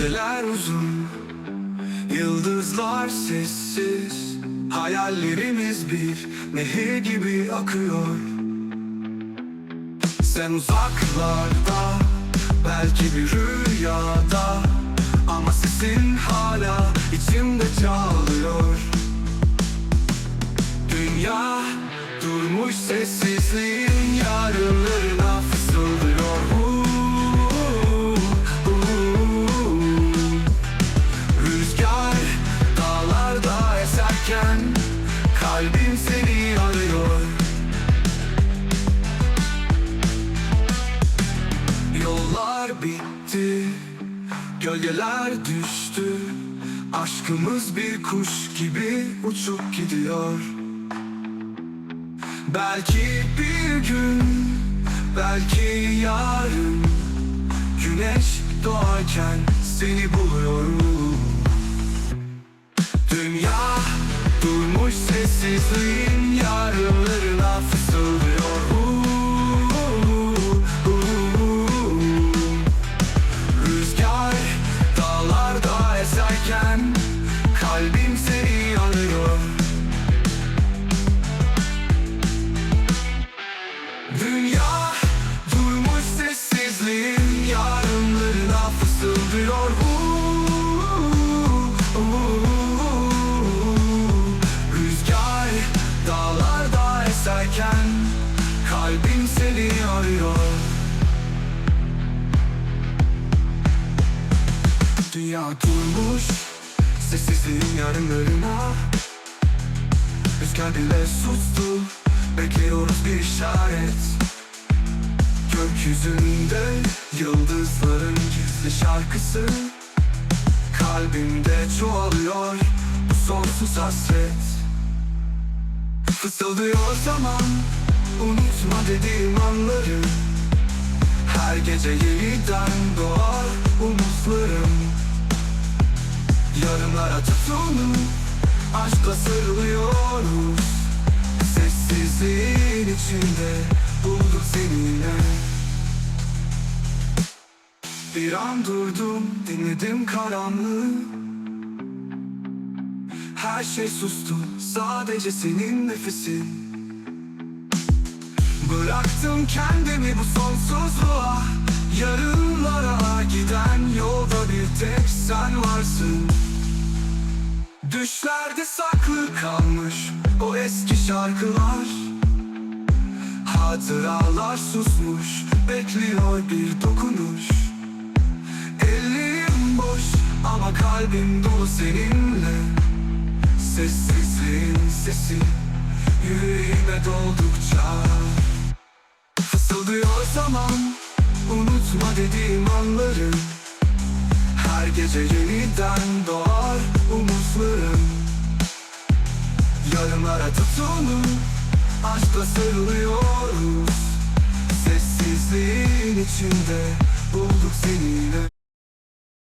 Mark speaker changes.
Speaker 1: Geceler uzun Yıldızlar sessiz. Hayallerimiz bir nehir gibi akıyor. Sen uzaklarda Belki bir rüyada. Ama sesin hala içimde çalıyor. Dünya durmuş sessizliğin yarınlarına Gölgeler düştü. Aşkımız bir kuş gibi uçup gidiyor. Belki bir gün Belki yarın Güneş doğarken seni buluyorum. Dünya durmuş sessizliğin uuu. Rüzgar dağlarda eserken kalbim seni arıyor. Dünya durmuş Sessizliğin yarınlarına. Rüzgar bile sustu Bekliyoruz bir işaret. Gökyüzünde yıldızların gizli şarkısı Kalbimde çoğalıyor. Bu sonsuz hasret Fısıldıyor zaman. Unutma dediğim anları. Her gece yeniden doğar umutlarım. Yarınlara tutunup Aşkla sarılıyoruz. Sessizliğin içinde Bulduk seninle Bir an durdum Dinledim karanlığı. Her şey sustu Sadece senin nefesin. Bıraktım kendimi bu sonsuzluğa. Yarınlara giden yolda bir tek sen varsın. Düşlerde saklı kalmış o eski şarkılar. Hatıralar susmuş bekliyor bir dokunuş ama kalbim dolu seninle. Sessizliğin sesi yüreğime doldukça. Fısıldıyor zaman Unutma dediğim anları. Her gece yeniden doğar umutlarım. Yarınlara tutunup Aşkla sarılıyoruz. Sessizliğin içinde Bulduk seninle